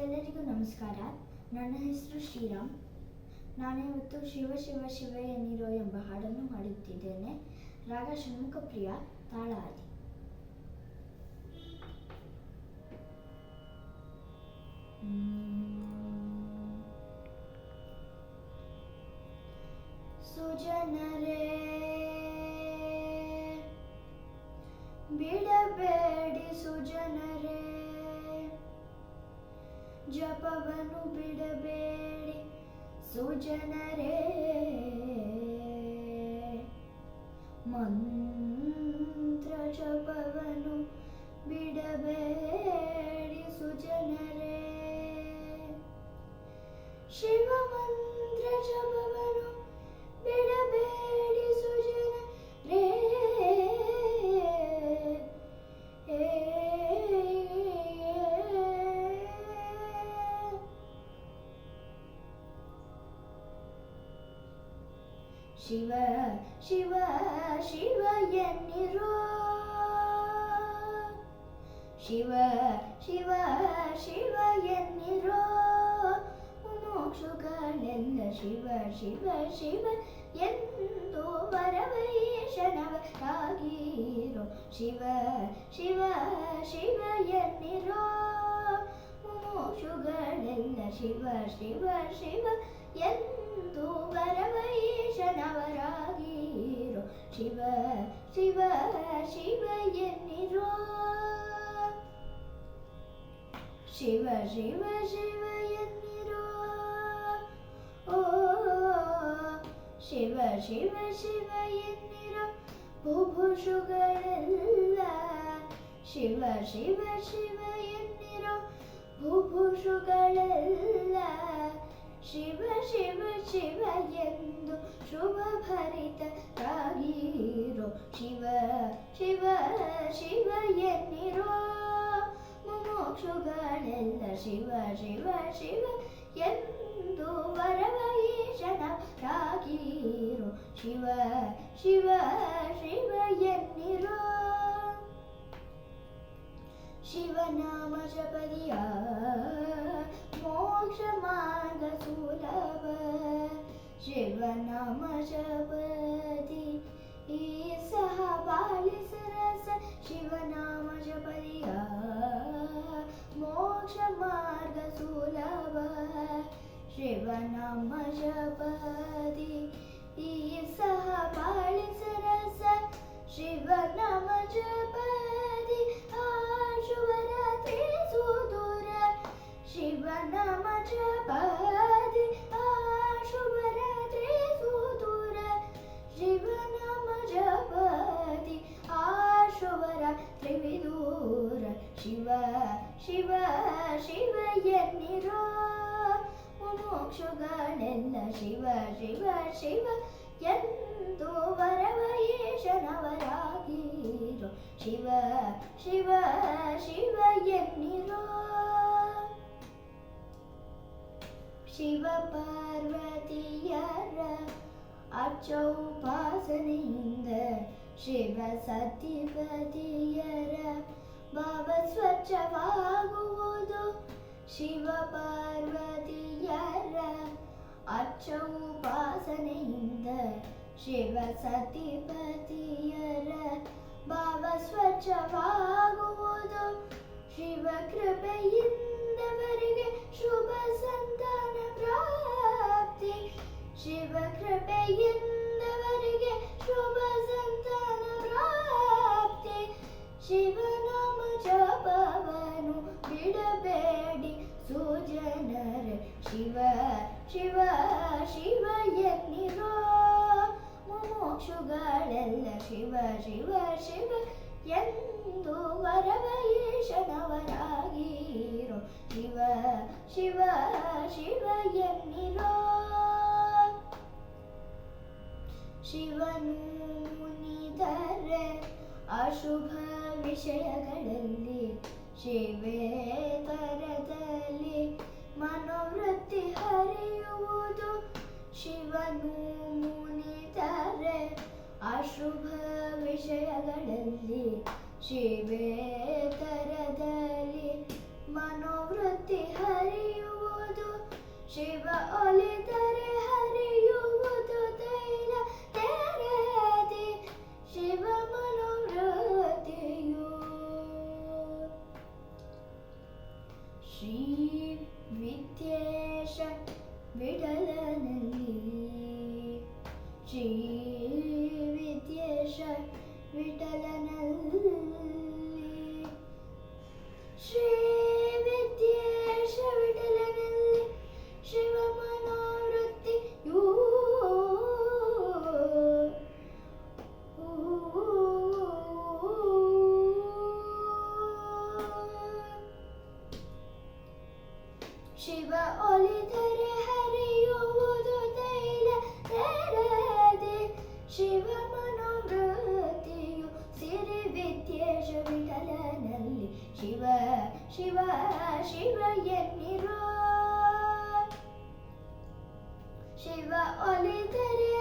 ಎಲ್ಲರಿಗೂ ನಮಸ್ಕಾರ. ನನ್ನ ಹೆಸರು ಶ್ರೀರಾಮ್. ನಾನು ಇವತ್ತು ಶಿವ ಶಿವ ಶಿವ ಎನ್ನಿರೋ ಎಂಬ ಹಾಡನ್ನು ಹಾಡುತ್ತಿದ್ದೇನೆ ರಾಗ ಷಣ್ಮುಖ ಪ್ರಿಯ ತಾಳ ಆದಿ ಸುಜನರೇ, ಬಿಡಬೇಡಿ ಸುಜನರೇ. ಜಪವನ್ನು ಬಿಡಬೇಡಿ ಸುಜನರೇ. ಮಂತ್ರ ಶಿವ ಶಿವ ಶಿವ ಎನ್ನಿರೋ ಶಿವ ಶಿವ ಶಿವ ಎನ್ನಿರೋ ಮೋಕ್ಷಗಳೆಲ್ಲ ಶಿವ ಶಿವ ಶಿವ ಎಂದು ವರವೈಷಣವರಾಗಿರೋ ಶಿವ ಶಿವ ಶಿವ ಎನ್ನಿರೋ ಮೋಕ್ಷಗಳೆಲ್ಲ ಶಿವ ಶಿವ ಶಿವ ಎಂದು ವರವೈಷಣವರಾಗಿರೋ ಶಿವ ಶಿವ ಶಿವ ಎನ್ನಿರೋ ಶಿವ ಶಿವ ಶಿವ ಎನ್ನಿರೋ ಓ ಶಿವ ಶಿವ ಶಿವ ಎನ್ನಿರೋ ಭೂಭುಷುಗಳೆಲ್ಲ ಶಿವ ಶಿವ ಶಿವ ಎನ್ನಿರೋ ಭೂಭುಷುಗಳೆಲ್ಲ ಶಿವ ಶಿವ ಶಿವ ಎಂದು ಶುಭ ಭರಿತರಾಗಿರೋ ಶಿವ ಶಿವ ಶಿವ ಎನ್ನಿರೋ ಮೋಕ್ಷಗಳೆಲ್ಲ ಶಿವ ಶಿವ ಶಿವ ಎಂದು ವರವೈಷಣರಾಗಿರೋ ಶಿವ ಶಿವ ಶಿವ ಎನ್ನಿರೋ ಶಿವನಾಮ ಜಪದಿಯ मोक्ष मार्ग सुलभ शिव शिवनाम जपति सह बालिसरस। शिवनाम जपति मोक्षमार्गसुलभ। शिवनाम जपति सह शिव शिवनाम जपति आशुवरते सु ಶಿವ ಶಿವ ಎನ್ನಿರೋ ಮೋಕ್ಷಗಳೆಲ್ಲ ಶಿವ ಶಿವ ಶಿವ ಎಂದು ವರವಯೇಶನವರಾಗಿರೋ ಶಿವ ಶಿವ ಶಿವ ಎನ್ನಿರೋ ಶಿವ ಪಾರ್ವತಿಯರ ಅಚ್ಚೌಪಾಸನೆಯಿಂದ ಶಿವ ಸತಿಪತಿಯರ ಭಾವ ಸ್ವಚ್ಛವಾಗುವುದು ಶಿವ ಪಾರ್ವತಿಯರ ಅಚ್ಚೌಪಾಸನೆಯಿಂದ ಶಿವ ಸತಿಪತಿಯರ ಭಾವ ಸ್ವಚ್ಛವಾಗುವುದು ಶಿವ ಕೃಪೆಯಿಂದವರಿಗೆ ಶುಭ ಸಂತಾನ ಪ್ರಾಪ್ತಿ ಶಿವ ಶಿವ ಶಿವ ಎಲ್ಲಿರೋ ಮೋಕ್ಷಗಳೆಲ್ಲ ಶಿವ ಶಿವ ಶಿವ ಎಂದು ವರವಯೇಶನವರಾಗಿರೋ. ಶಿವ ಶಿವ ಶಿವ ಎನ್ನಿರೋ ಶಿವನು ಮುನಿದರೆ ಅಶುಭ ವಿಷಯಗಳಲ್ಲಿ ಶಿವೇತರದಲ್ಲಿ ಶಿವೆ ತರದಲ್ಲಿ ಮನೋವೃತ್ತಿ ಹರಿಯುವುದು ಶಿವ ಒಲಿದರೆ ಹರಿಯುವುದು ತೈಲ ತೆರೆದಿ Shiva ಮನೋವೃತ್ತಿಯು Shri Vidyesha ಬಿಡಲನಲ್ಲಿ Shri Ali dere her yoludu deyle deredi Şivaman amrıtiyo sirivitye şavidalanalli Şiva Şiva Şiva yenniro Şiva Ali dere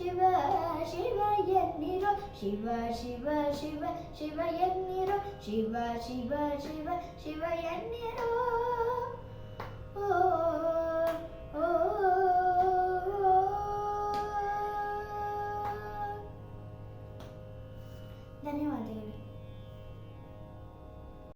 Shiva Shiva ಎನ್ನಿರೋ Shiva Shiva Shiva Shiva ಎನ್ನಿರೋ Shiva Shiva Shiva Shiva ಎನ್ನಿರೋ